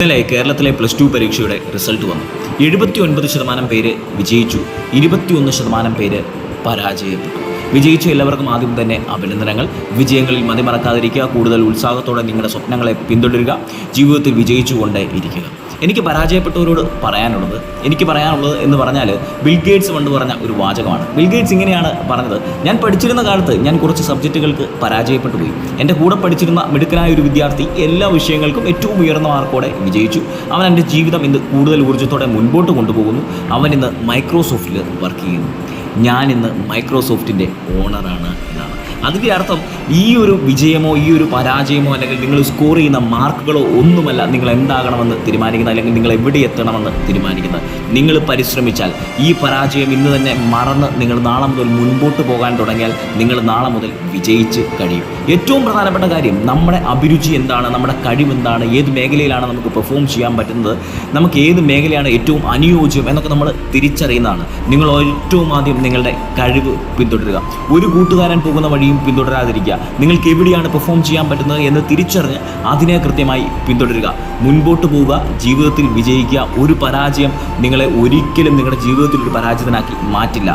ഇന്നലെ കേരളത്തിലെ plus two പരീക്ഷയുടെ റിസൾട്ട് വന്നു. എഴുപത്തി ഒൻപത് ശതമാനം പേര് വിജയിച്ചു ഇരുപത്തിയൊന്ന് ശതമാനം പേര് പരാജയപ്പെട്ടു. വിജയിച്ച എല്ലാവർക്കും ആദ്യം തന്നെ അഭിനന്ദനങ്ങൾ. വിജയങ്ങളിൽ മതിമറക്കാതിരിക്കുക കൂടുതൽ ഉത്സാഹത്തോടെ നിങ്ങളുടെ സ്വപ്നങ്ങളെ പിന്തുടരുക ജീവിതത്തിൽ വിജയിച്ചുകൊണ്ടേ ഇരിക്കുക. എനിക്ക് പരാജയപ്പെട്ടവരോട് പറയാനുള്ളത് എനിക്ക് പറയാനുള്ളത് എന്ന് പറഞ്ഞാൽ ബിൽഗേറ്റ്സ് പണ്ട് പറഞ്ഞ ഒരു വാചകമാണ്. ബിൽഗേറ്റ്സ് ഇങ്ങനെയാണ് പറഞ്ഞത്. ഞാൻ പഠിച്ചിരുന്ന കാലത്ത് ഞാൻ കുറച്ച് സബ്ജക്റ്റുകൾക്ക് പരാജയപ്പെട്ടു പോയി. എന്റെ കൂടെ പഠിച്ചിരുന്ന മിടുക്കനായ ഒരു വിദ്യാർത്ഥി എല്ലാ വിഷയങ്ങൾക്കും ഏറ്റവും ഉയർന്ന മാർക്കോടെ വിജയിച്ചു. അവൻ എന്റെ ജീവിതം ഇന്ന് കൂടുതൽ ഊർജത്തോടെ മുൻപോട്ട് കൊണ്ടുപോകുന്നു. അവൻ ഇന്ന് മൈക്രോസോഫ്റ്റിൽ വർക്ക് ചെയ്യുന്നു. ഞാൻ ഇന്ന് മൈക്രോസോഫ്റ്റിന്റെ ഓണറാണ് എന്നാണ്. അതിന്റെ അർത്ഥം ഈ ഒരു വിജയമോ ഈ ഒരു പരാജയമോ അല്ലെങ്കിൽ നിങ്ങൾ സ്കോർ ചെയ്യുന്ന മാർക്കുകളോ ഒന്നുമല്ല നിങ്ങൾ എന്താകണമെന്ന് തീരുമാനിക്കുന്നത് അല്ലെങ്കിൽ നിങ്ങൾ എവിടെ എത്തണമെന്ന് തീരുമാനിക്കുന്നത്. നിങ്ങൾ പരിശ്രമിച്ചാൽ ഈ പരാജയം ഇന്ന് തന്നെ മറന്ന് നിങ്ങൾ നാളെ മുതൽ മുൻപോട്ട് പോകാൻ തുടങ്ങിയാൽ നിങ്ങൾ നാളെ മുതൽ വിജയിച്ച് കഴിയും. ഏറ്റവും പ്രധാനപ്പെട്ട കാര്യം നമ്മുടെ അഭിരുചി എന്താണ് നമ്മുടെ കഴിവ് എന്താണ് ഏത് മേഖലയിലാണ് നമുക്ക് പെർഫോം ചെയ്യാൻ പറ്റുന്നത് നമുക്ക് ഏത് മേഖലയാണ് ഏറ്റവും അനുയോജ്യം എന്നൊക്കെ നമ്മൾ തിരിച്ചറിയുന്നതാണ്. നിങ്ങൾ ഏറ്റവും ആദ്യം നിങ്ങളുടെ കഴിവ് പിന്തുടരുക. ഒരു കൂട്ടുകാരൻ പോകുന്ന വഴിയും പിന്തുടരാതിരിക്കുക. നിങ്ങൾക്ക് എവിടെയാണ് പെർഫോം ചെയ്യാൻ പറ്റുന്നത് എന്ന് തിരിച്ചറിഞ്ഞ് അതിനെ കൃത്യമായി പിന്തുടരുക. മുൻപോട്ട് പോവുക ജീവിതത്തിൽ വിജയിക്കുക ഒരു പരാജയം നിങ്ങളെ ഒരിക്കലും നിങ്ങളുടെ ജീവിതത്തിൽ ഒരു പരാജിതനാക്കി മാറ്റില്ല.